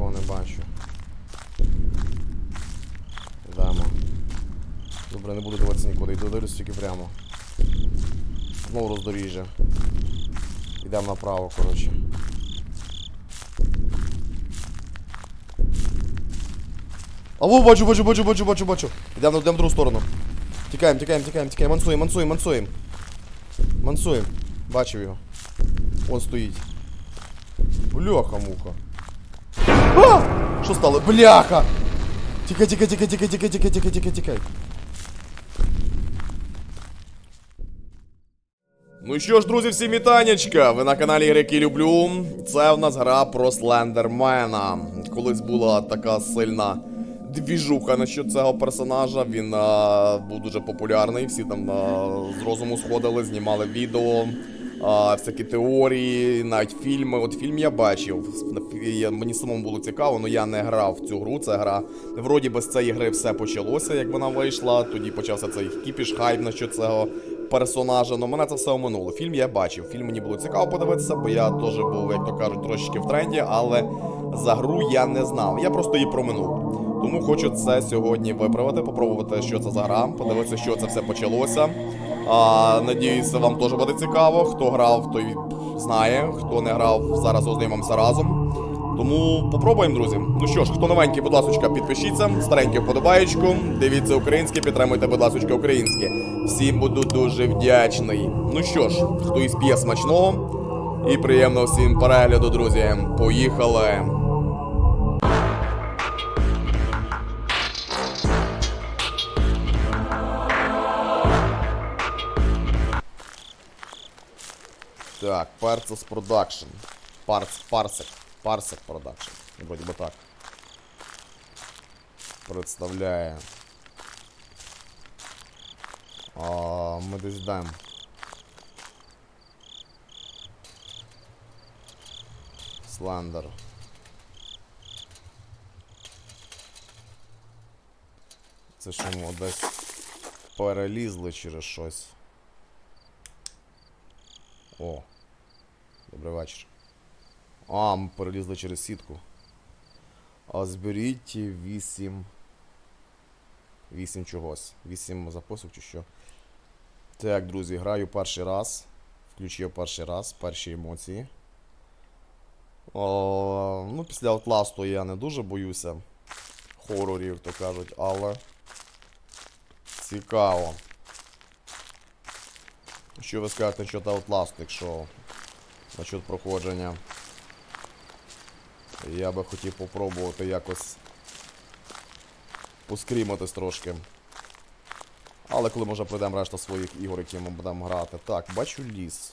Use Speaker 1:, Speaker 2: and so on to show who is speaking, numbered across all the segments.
Speaker 1: нікого не бачу. Йдемо. Добре, не буду дивитися нікуди, йду дивлюсь тільки прямо. Знову роздоріжжя. Йдемо направо, коротше. Алло, бачу, бачу, бачу, бачу, бачу, бачу. Йдемо, в другу сторону. Тікаємо, тікаємо, тікаємо, тікаємо. Мансуємо, мансуємо, мансуємо. Мансуємо. Бачив його. Он стоїть. Бляха, муха. А! Що стало? Бляха! Тікай, тікай, тікай, тікай, тікай, тікай, тікай, тікай, тікай. Ну що ж, друзі, всім вітанечка! Ви на каналі Ігрики Люблю. Це в нас гра про Слендермена. Колись була така сильна двіжуха насчет цього персонажа. Він а, був дуже популярний. Всі там а, з розуму сходили, знімали відео, а, всякі теорії, навіть фільми. От фільм я бачив. Мені самому було цікаво, але я не грав в цю гру. Це гра. Вроді би з цієї гри все почалося, як вона вийшла. Тоді почався цей кіпіш, хайп насчет цього персонажа. Ну мене це все оминуло. Фільм я бачив. Фільм мені було цікаво подивитися, бо я теж був, як то кажуть, трошечки в тренді, але за гру я не знав. Я просто її проминув. Тому хочу це сьогодні виправити, попробувати, що це за гра, подивитися, що це все почалося. А, надіюся, вам теж буде цікаво. Хто грав, той знає. Хто не грав, зараз ознайомимося разом. Тому попробуємо, друзі. Ну що ж, хто новенький, будь ласка, підпишіться, старенький вподобаєчку, дивіться українське, підтримуйте, будь ласка, українське. Всім буду дуже вдячний. Ну що ж, хто із п'є смачного і приємного всім перегляду, друзі. Поїхали! Так, Parcels Production. Парс, Парсек. Парсек Production. Вроді би так. Представляє. А, ми десь йдемо. Слендер. Це що ми десь перелізли через щось. О. Добрий вечір. А, ми перелізли через сітку. А зберіть 8. 8 чогось. 8 записок чи що. Так, друзі, граю перший раз. Включив перший раз, перші емоції. О, ну, після Outlast я не дуже боюся хорорів, то кажуть, але цікаво. Що ви скажете щодо Outlast, якщо насчет проходження? Я би хотів попробувати якось поскріматись трошки. Але коли може пройдемо решта своїх ігор, які ми будемо грати. Так, бачу ліс.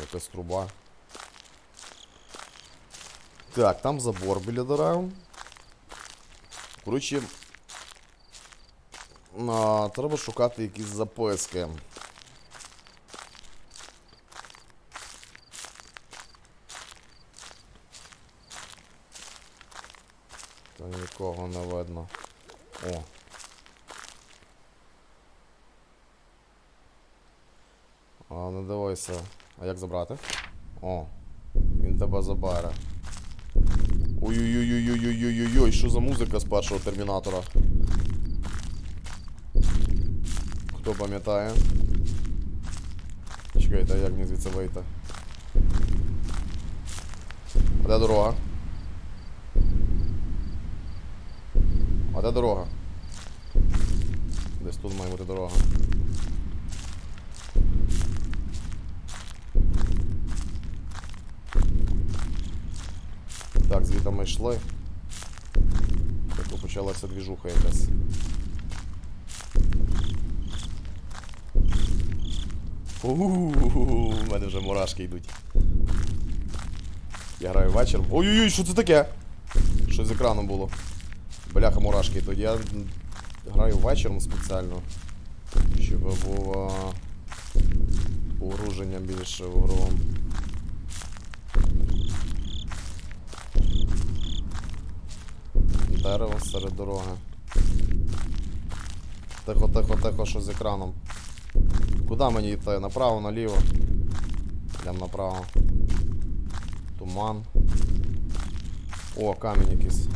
Speaker 1: Якась труба. Так, там забор біля дерев. Коротше, а, треба шукати якісь записки. Та нікого не видно. О. А, не дивися. А як забрати? О. Він тебе забере. Ой-ой-ой-ой-ой-ой-ой-ой, що за музика з першого термінатора? Хто пам'ятає? Чекайте, як мені звідси вийти? А де дорога? А де дорога? Десь тут має бути дорога. Так, звідти ми йшли. Так почалася двіжуха якась. У мене вже мурашки йдуть. Я граю вечором. Ой-ой-ой, що це таке? Що з екраном було? Бляха мурашки йдуть. Я граю вечором спеціально. Щоб було погруження більше в гру. Дерево серед дороги. Тихо, тихо, тихо, що з екраном. Куди мені йти? Направо, наліво? Йдемо направо. Туман. О, камінь якийсь.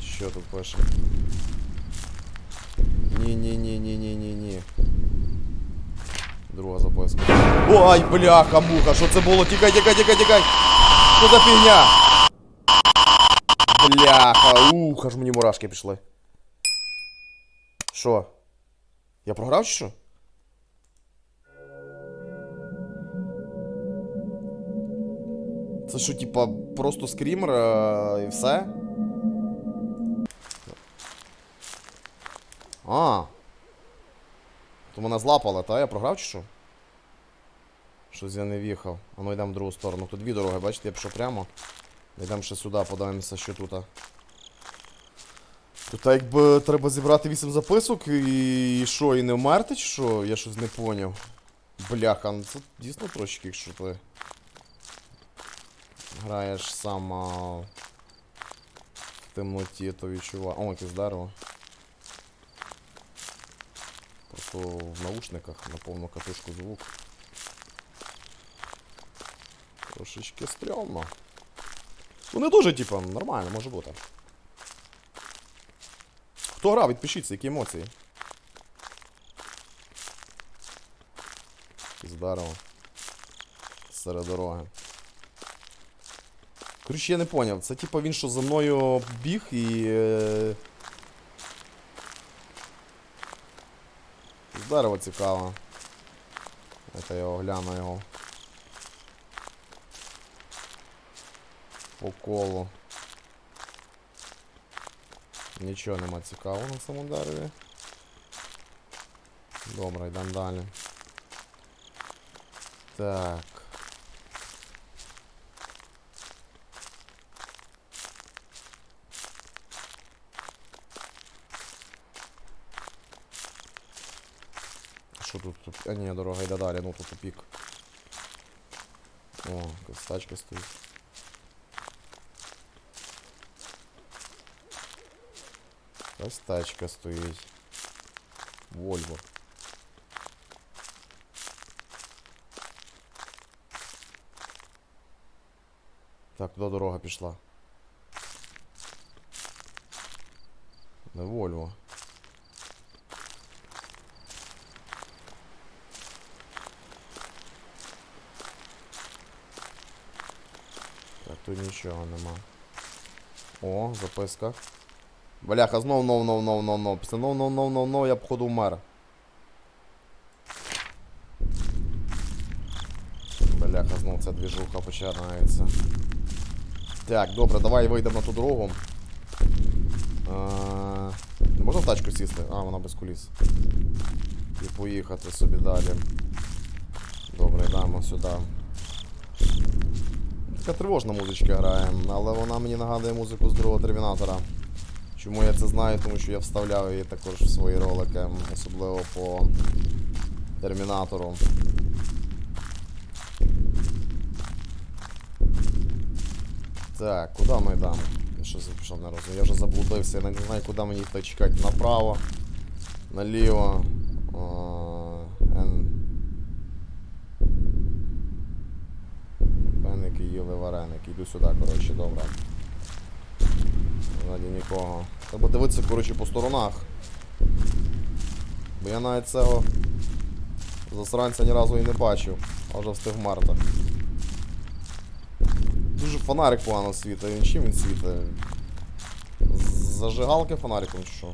Speaker 1: Що тут пише? Ні-ні-ні-ні-ні-ні-ні. Друга записка. Ой, бляха, муха, що це було? Тікай, тікай, тікай, тікай! Що за фігня? Бляха, ух, аж мені мурашки пішли. Що? Я програв чи що? Це що, типа, просто скрімер е, і все? А. То мене злапали, та? Я програв чи що? Щось я не в'їхав. А ну йдемо в другу сторону. Тут дві дороги, бачите, я пішов прямо. Йдемо ще сюди, подивимося, що тут. Тут якби треба зібрати 8 записок і що, і не вмерти, чи що? Я щось не поняв. Бляха, ну це дійсно трошки, якщо ти граєш сам а, в темноті, то відчуває. О, якесь дерево. Просто в наушниках на повну катушку звук. Трошечки стрьомно. Ну не дуже, типа, нормально, може бути. Хто грав, відпишіться, які емоції. З. Серед дороги. Коротше, я не поняв. Це типа він що за мною біг і. е, З цікаво. Це я його гляну його. По колу. Нічого нема цікавого на цьому дереві. Добре, йдемо далі. Так. Що тут? тут? А ні, дорога йде далі, ну тут тупік. О, якась тачка стоїть. Ось тачка стоїть. Вольво. Так, туди дорога пішла. Не Вольво. Так, тут нічого нема. О, записка. Бляха, знов, нов, нов, нов, нов, нов. Після нов, нов, нов, нов, нов, я походу вмер. Бляха, знов ця двіжуха починається. Так, добре, давай вийдемо на ту дорогу. А, Не можна в тачку сісти? А, вона без коліс. І поїхати собі далі. Добре, йдемо сюди. Така тривожна музичка грає, але вона мені нагадує музику з другого термінатора. Чому я це знаю? Тому що я вставляв її також в свої ролики, особливо по термінатору. Так, куди ми йдемо? Я що запішов не розумію. Я вже заблудився, я не знаю, куди мені йти чекати. Направо, наліво. Пеники їли вареники. Йду сюди, коротше, добре. Ззаді нікого. Треба дивитися, коротше, по сторонах. Бо я навіть цього засранця ні разу і не бачив, а вже встиг марта. Дуже фонарик погано світить, він чим він світить? Зажигалки фонариком чи що?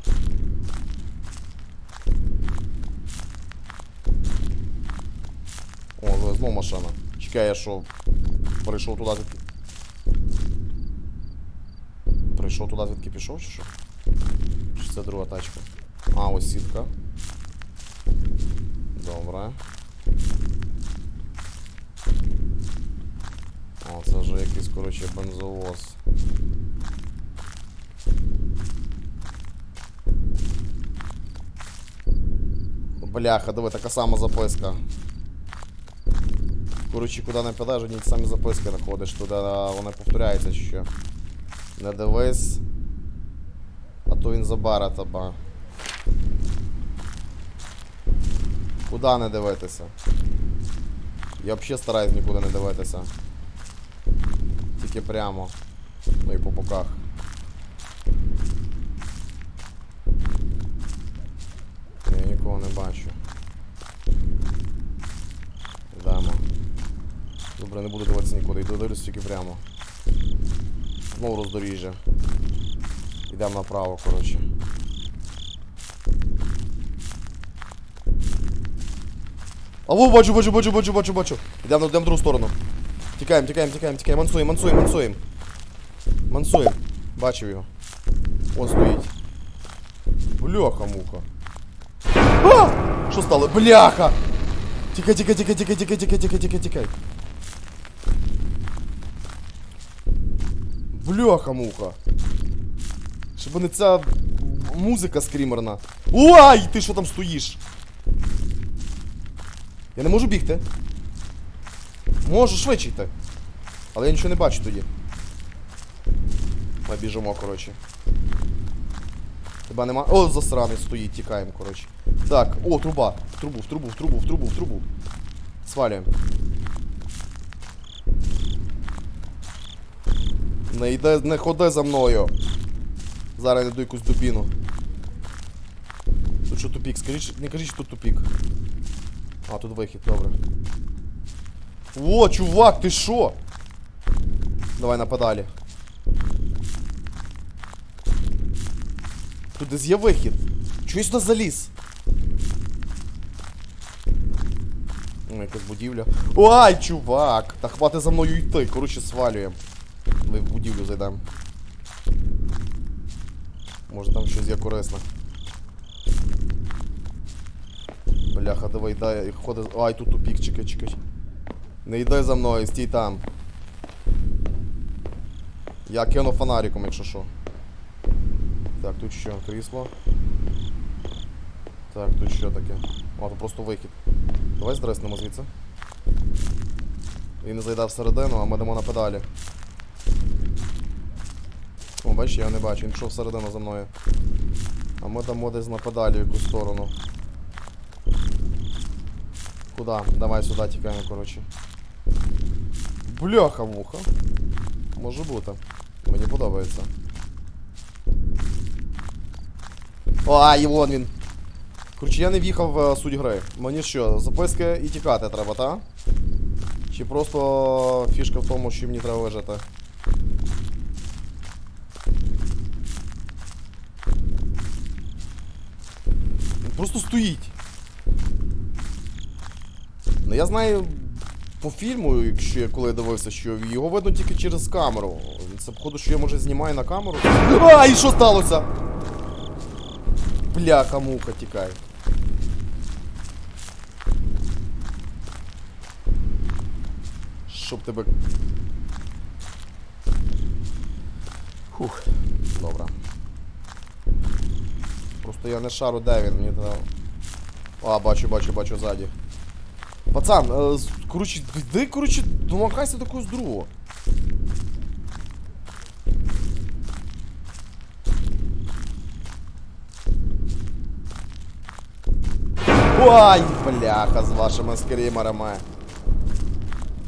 Speaker 1: О, диви, знов машина. Чекай, я що? Перейшов туди Прийшов туди, звідки пішов, чи що? Чи це друга тачка? А, ось сітка. Добре. О, це вже якийсь, коротше, бензовоз. Бляха, диви, така сама записка. Коротше, куди не підеш, одні самі записки знаходиш, туди вони повторяються чи що. Не дивись. А то він забара тебе. Куди не дивитися? Я взагалі стараюсь нікуди не дивитися. Тільки прямо. Ну і по боках. Я нікого не бачу. Йдемо. Добре, не буду дивитися нікуди, йду дивлюсь тільки прямо. Знову роздоріжжя. Йдемо направо, коротше. А во, бачу, бачу, бачу, бачу, бачу, бачу. Йдемо, йдемо в другу сторону. Тікаємо, тікаємо, тікаємо, тікаємо. Мансуємо, мансуємо, мансуємо. Мансуємо. Бачив його. Он стоїть. Бляха, муха. А! Що стало? Бляха! Тікай, тікай, тікай, тікай, тікай, тікай, тікай, тікай, тікай. Бляха, муха. Щоб не ця музика скрімерна. Ой, ти що там стоїш? Я не можу бігти. Можу швидше йти. Але я нічого не бачу тоді. Ми біжимо, коротше. Тебе нема. О, засраний стоїть, тікаємо, коротше. Так, о, труба. В трубу, в трубу, в трубу, в трубу, в трубу. Свалюємо. Не йде, не ходи за мною. Зараз я йду якусь дубіну. Тут що тупік? Скажіть, не кажіть, що тут тупік. А, тут вихід, добре. О, чувак, ти що? Давай на педалі. Тут десь є вихід. Чого я сюди заліз? Ну, якась будівля. Ой, чувак! Та хвати за мною йти. Коротше, свалюємо. Ми в будівлю зайдемо. Може там щось є корисне. Бляха, давай, дай, ходи. Ай, тут тупік, чекай, чекай. Не йди за мною, стій там. Я кину фонариком, якщо що. Так, тут що, крісло. Так, тут що таке? О, тут просто вихід. Давай здреснемо звідси. Він не зайде всередину, а ми йдемо на педалі. О, бачиш, я його не бачу, він пішов всередину за мною. А ми дамо десь на педалі в якусь сторону. Куда? Давай сюди тікаємо, коротше. Бляха муха. Може бути. Мені подобається. А, і вон він. Коротше, я не в'їхав в е, суть гри. Мені що, записки і тікати треба, та? Чи просто фішка в тому, що мені треба вижити? Просто стоїть. Ну я знаю по фільму, якщо я коли дивився, що його видно тільки через камеру. Це походу, що я може знімаю на камеру. А, і що сталося? Бляха, муха, тікай. Щоб тебе. Фух, добре. Просто я не шару, де він, мені треба. А, бачу, бачу, бачу ззаді. Пацан, е, коротше, йди, коротше, домагайся до когось другого. Ой, бляха, з вашими скрімерами.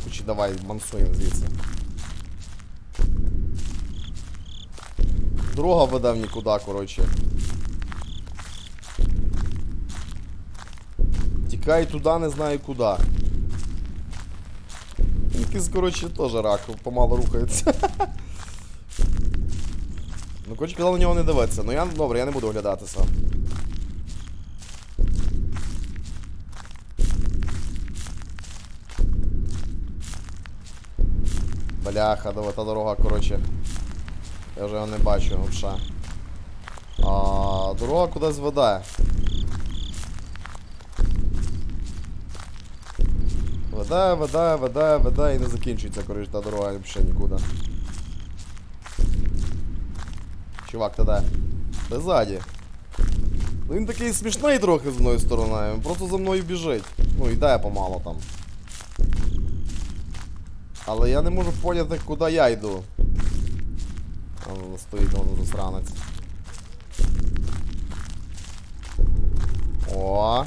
Speaker 1: Короче, давай, мансуємо звідси. Дорога веде в нікуди, коротше. Тікай туди, не знаю куди. Якийсь, коротше, теж рак, помало рухається. Ну, коротше, казав на нього не дивитися. Ну я добре, я не буду оглядати сам. Бляха, да, та дорога, коротше. Я вже його не бачу взагалі. Дорога кудись веде. Веде, веде, веде, веде і не закінчується, коротше, та дорога взагалі нікуди. Чувак, ти де? Ти ззаді. Ну він такий смішний трохи з одної сторони, він просто за мною біжить. Ну, йде помало там. Але я не можу поняти, куди я йду. А воно стоїть, воно засранець. О!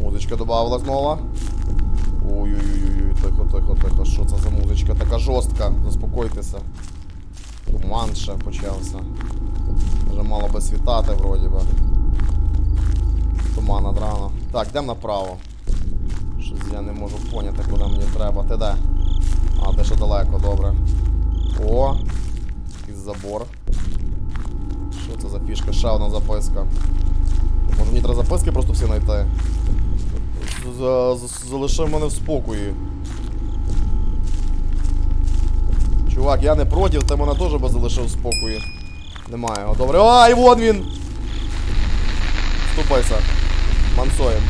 Speaker 1: Музичка добавилась нова. Ой-ой-ой, тихо, тихо, тихо. Що це за музичка? Така жорстка. Заспокойтеся. Туман ще почався. Вже мало би світати вроді би. Туман над рано. Так, йдемо направо. Щось я не можу поняти, куди мені треба. Ти де? А, ти ще далеко, добре. О! Якийсь забор. Що це за фішка? Ще одна записка. Може мені треба записки просто всі знайти? За- за- Залиши мене в спокої. Чувак, я не проти, ти мене теж би залишив в спокої. Немає його. Добре. Ай, вон він! Ступайся. Мансуєм.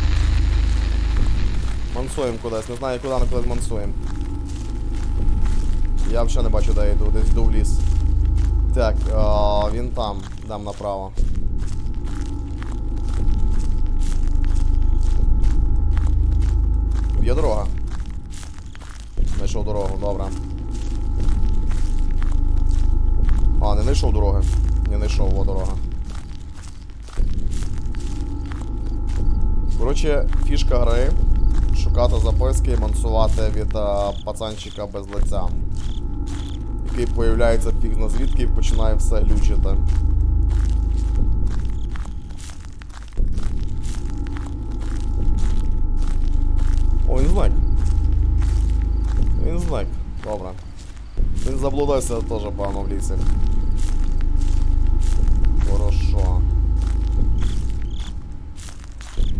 Speaker 1: Мансуєм кудись. Не знаю куди, але кудись мансуєм. Я взагалі не бачу, де я йду, десь йду в ліс. Так, а, він там. Дам направо. Є дорога. Знайшов дорогу, добре. А, не знайшов дороги. Не знайшов о, дорога. Коротше, фішка гри. Шукати записки і мансувати від а, пацанчика без лиця. Який появляється фіг на звідки і починає все глючити. О, він зник. Він зник. Добре. Він заблудився теж, певно, в лісі. Хорошо.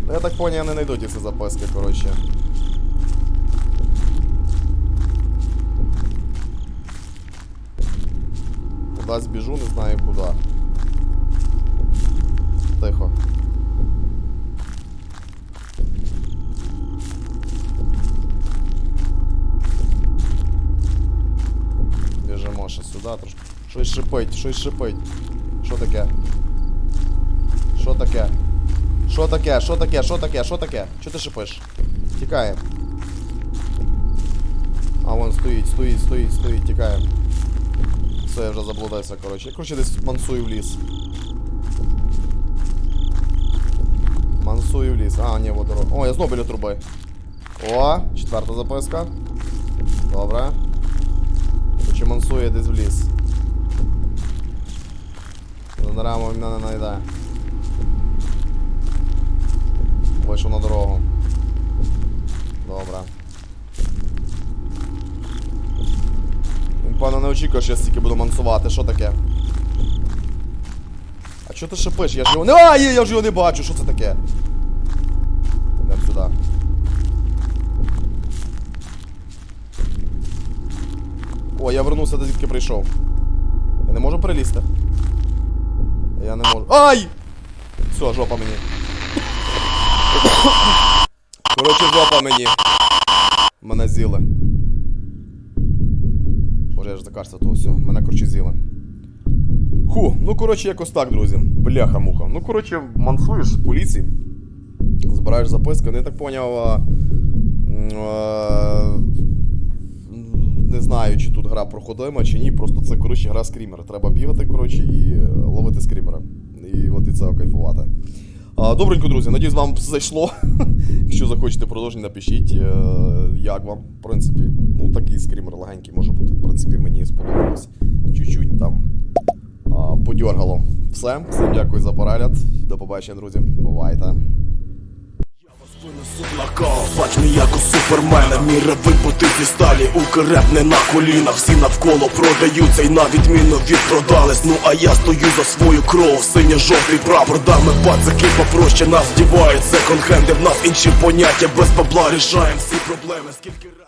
Speaker 1: Ну, Я так понял, я не знайду ті всі записки, коротше. Кудись біжу, не знаю куди. Тихо. Біжимо ще сюди трошки. Щось шипить, щось шипить. Що таке? Що таке? Що таке? Що таке? Що таке? Що таке? Що ти шипиш? Тікає. А вон стоїть, стоїть, стоїть, стоїть, тікає. Все, я вже заблудився, коротше. Я коротше десь мансую в ліс. Мансую в ліс. А, ні, вот дорога. О, я знову біля труби. О, четверта записка. Добре. Короче, мансує десь в ліс. Занеремо мене не знайде. Вийшов на дорогу. Добре. Він, не очікує, що я стільки буду мансувати. Що таке? А чого ти шипиш? Я ж його не. А, я ж його не бачу, що це таке? Йдемо сюди. О, я вернувся де звідки прийшов. Я не можу перелізти. Я не можу. Ай! Все, жопа мені. Коротше, жопа мені. Мене з'їли. Боже, я ж закарся того всього. Мене, коротше, з'їли. Ху, ну коротше, якось так, друзі. Бляха-муха. Ну, коротше, мансуєш в поліції. Збираєш записки, ну я так поняв. а, а, не знаю, чи тут гра проходима, чи ні. Просто це, коротше, гра скрімер. Треба бігати, коротше, і е, ловити скрімера. І от і це кайфувати. А, Добренько, друзі, надіюсь, вам зайшло. Якщо захочете продовження, напишіть, е, як вам, в принципі. Ну, такий скрімер легенький може бути. В принципі, мені сподобалось. Чуть-чуть там подьоргало. Все, всім дякую за перегляд. До побачення, друзі. Бувайте.
Speaker 2: Бач мій як у супермена. Міра вибути зі сталі, укреп не на колінах Всі навколо продаються і на відміну відпродались Ну а я стою за свою кров, синьо-жовтий прапор. Дами пацаки попроще нас вдівають Секонд-хенди, в нас інші поняття. Без бабла рішаєм всі проблеми. Скільки